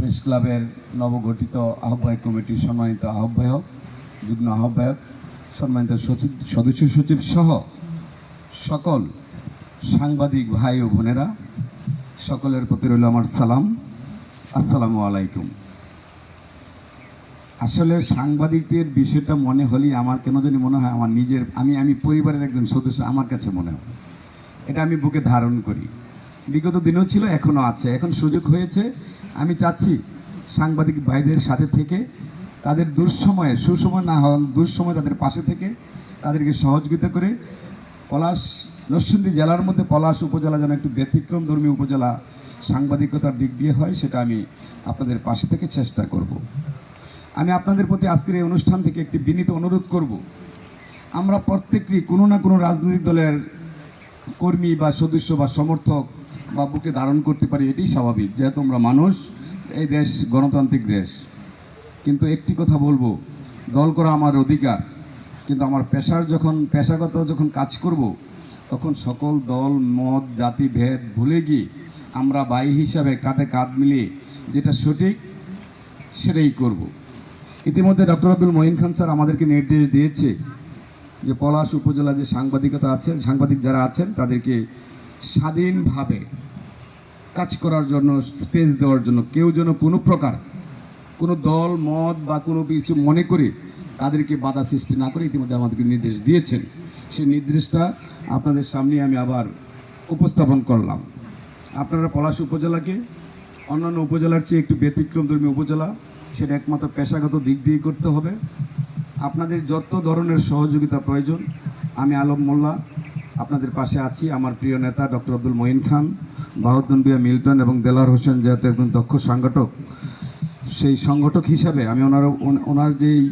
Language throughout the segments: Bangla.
প্রেস ক্লাবের নবগঠিত আহ্বায়ক কমিটির সম্মানিত আহ্বায়ক, যুগ্ম আহ্বায়ক, সম্মানিত সচিব, সদস্য সচিব সহ সকল সাংবাদিক ভাই ও বোনেরা, সকলের প্রতি রইল আমার সালাম। আসসালামু আলাইকুম। আসলে সাংবাদিকদের বিষয়টা মনে হলেই আমার কেন জানি মনে হয় আমার নিজের, আমি আমি পরিবারের একজন সদস্য, আমার কাছে মনে হয়। এটা আমি বুকে ধারণ করি। বিগত দিনও ছিল, এখনও আছে। এখন সুযোগ হয়েছে আমি চাচ্ছি সাংবাদিক ভাইদের সাথে থেকে তাদের দুঃসময়ে, সুসময় না হল দুঃসময় তাদের পাশে থেকে তাদেরকে সহযোগিতা করে পলাশ, নরসিংদী জেলার মধ্যে পলাশ উপজেলা যেন একটু ব্যতিক্রম ধর্মী উপজেলা সাংবাদিকতার দিক দিয়ে হয়, সেটা আমি আপনাদের পাশে থেকে চেষ্টা করব। আমি আপনাদের প্রতি আজকের এই অনুষ্ঠান থেকে একটি বিনীত অনুরোধ করব। আমরা প্রত্যেকটি কোনো না কোনো রাজনৈতিক দলের কর্মী বা সদস্য বা সমর্থক বা বুকে ধারণ করতে পারি, এটাই স্বাভাবিক যেহেতু আমরা মানুষ, এই দেশ গণতান্ত্রিক দেশ। কিন্তু একটি কথা বলব, দল করা আমার অধিকার, কিন্তু আমার পেশার যখন, পেশাগত যখন কাজ করব, তখন সকল দল, মত, জাতি, ভেদ ভুলে গিয়ে আমরা বাই হিসাবে কাঁধে কাঁধ মিলিয়ে যেটা সঠিক সেটাই করব। ইতিমধ্যে ডক্টর আব্দুল মঈন খান স্যার আমাদেরকে নির্দেশ দিয়েছে যে পলাশ উপজেলা যে সাংবাদিকতা আছে, সাংবাদিক যারা আছেন, তাদেরকে স্বাধীনভাবে কাজ করার জন্য স্পেস দেওয়ার জন্য, কেউ যেন কোনো প্রকার কোনো দল, মত বা কোনো কিছু মনে করে তাদেরকে বাধা সৃষ্টি না করে ইতিমধ্যে আমাদেরকে নির্দেশ দিয়েছেন। সেই নির্দেশটা আপনাদের সামনে আমি আবার উপস্থাপন করলাম। আপনারা পলাশ উপজেলাকে, অন্যান্য উপজেলার চেয়ে একটু ব্যতিক্রমধর্মী উপজেলা, সেটা একমাত্র পেশাগত দিক দিয়ে করতে হবে। আপনাদের যত ধরনের সহযোগিতা প্রয়োজন, আমি আলম মোল্লা, আপনাদের পাশে আছি আমার প্রিয় নেতা ডক্টর আব্দুল মঈন খান। বাহাউদ্দিন বিয়া মিল্টন এবং দেলার হোসেন যেহেতু একজন দক্ষ সংগঠক। সেই সংগঠক হিসাবে আমি ওনার ওন- ওনার যেই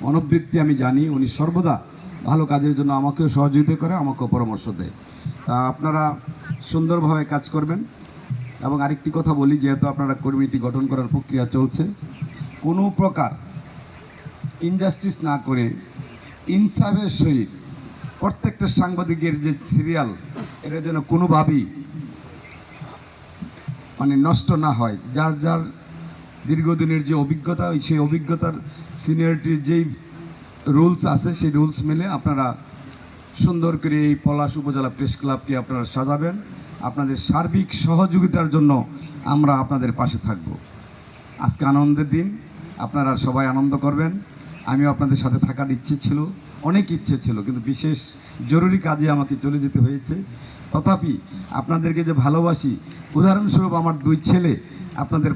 অনবৃত্তি আমি জানি, উনি সর্বদা ভালো কাজের জন্য আমাকেও সহযোগিতা করে, আমাকেও পরামর্শ দেয়। তা আপনারা সুন্দরভাবে কাজ করবেন। এবং আরেকটি কথা বলি, যেহেতু আপনারা কমিটি গঠন করার প্রক্রিয়া চলছে, কোনো প্রকার ইনজাস্টিস না করে ইনসাফের সহিত প্রত্যেকটা সাংবাদিকের যে সিরিয়াল এটা যেন কোনোভাবেই মানে নষ্ট না হয়। যার যার দীর্ঘদিনের যে অভিজ্ঞতা সেই অভিজ্ঞতার সিনিয়রিটির যেই রুলস আছে, সেই রুলস মেনে আপনারা সুন্দর করে এই পলাশ উপজেলা প্রেস ক্লাবকে আপনারা সাজাবেন। আপনাদের সার্বিক সহযোগিতার জন্য আমরা আপনাদের পাশে থাকব। আজকে আনন্দের দিন, আপনারা সবাই আনন্দ করবেন। আমিও আপনাদের সাথে থাকার ইচ্ছে ছিল, অনেক ইচ্ছে ছিল, কিন্তু বিশেষ জরুরি কাজে আমাকে চলে যেতে হয়েছে। তথাপি আপনাদেরকে যে ভালোবাসি উদাহরণস্বরূপ আমার দুই ছেলে আপনাদের